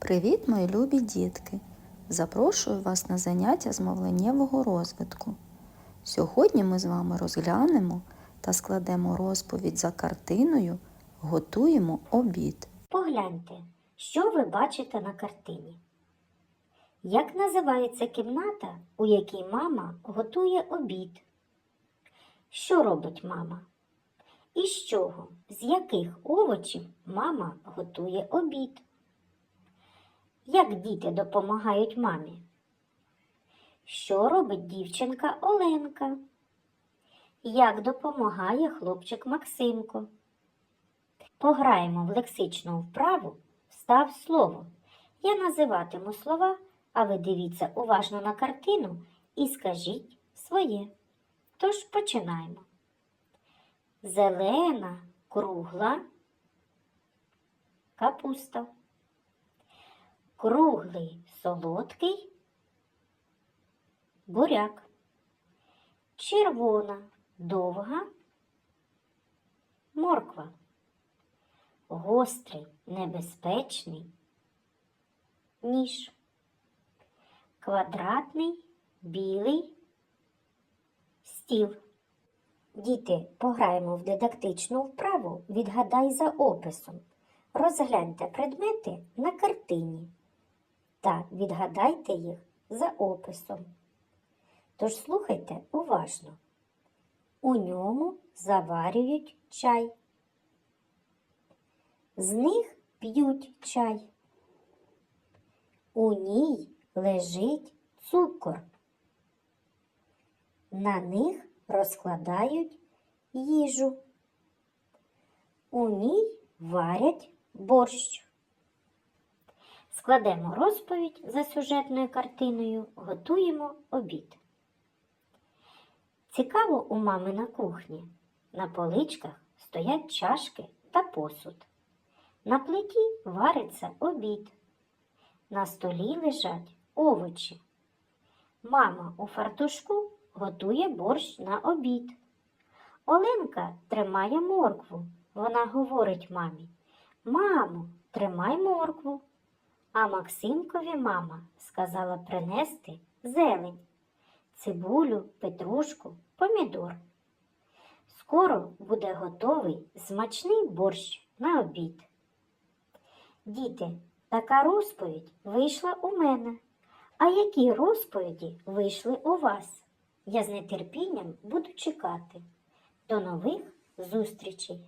Привіт, мої любі дітки! Запрошую вас на заняття з мовленнєвого розвитку. Сьогодні ми з вами розглянемо та складемо розповідь за картиною Готуємо обід. Погляньте, що ви бачите на картині. Як називається кімната, у якій мама готує обід? Що робить мама? І з чого, з яких овочів мама готує обід? Як діти допомагають мамі? Що робить дівчинка Оленка? Як допомагає хлопчик Максимко? Пограємо в лексичну вправу Став слово. Я називатиму слова, а ви дивіться уважно на картину і скажіть своє. Тож починаємо. Зелена, кругла, капуста. Круглий, солодкий, буряк. Червона, довга, морква гострий, небезпечний, ніж, квадратний, білий, стіл. Діти, пограємо в дидактичну вправу Відгадай за описом. Розгляньте предмети на картині та відгадайте їх за описом. Тож слухайте уважно. У ньому заварюють чай. З них п'ють чай. У ній лежить цукор. На них розкладають їжу. У ній варять борщ. Складемо розповідь за сюжетною картиною, готуємо обід. Цікаво у мами на кухні. На поличках стоять чашки та посуд. На плиті вариться обід. На столі лежать овочі. Мама у фартушку готує борщ на обід. Оленка тримає моркву. Вона говорить мамі Мамо, тримай моркву. А Максимкові мама сказала принести зелень, цибулю, петрушку, помідор. Скоро буде готовий смачний борщ на обід. Діти, така розповідь вийшла у мене. А які розповіді вийшли у вас? Я з нетерпінням буду чекати. До нових зустрічей!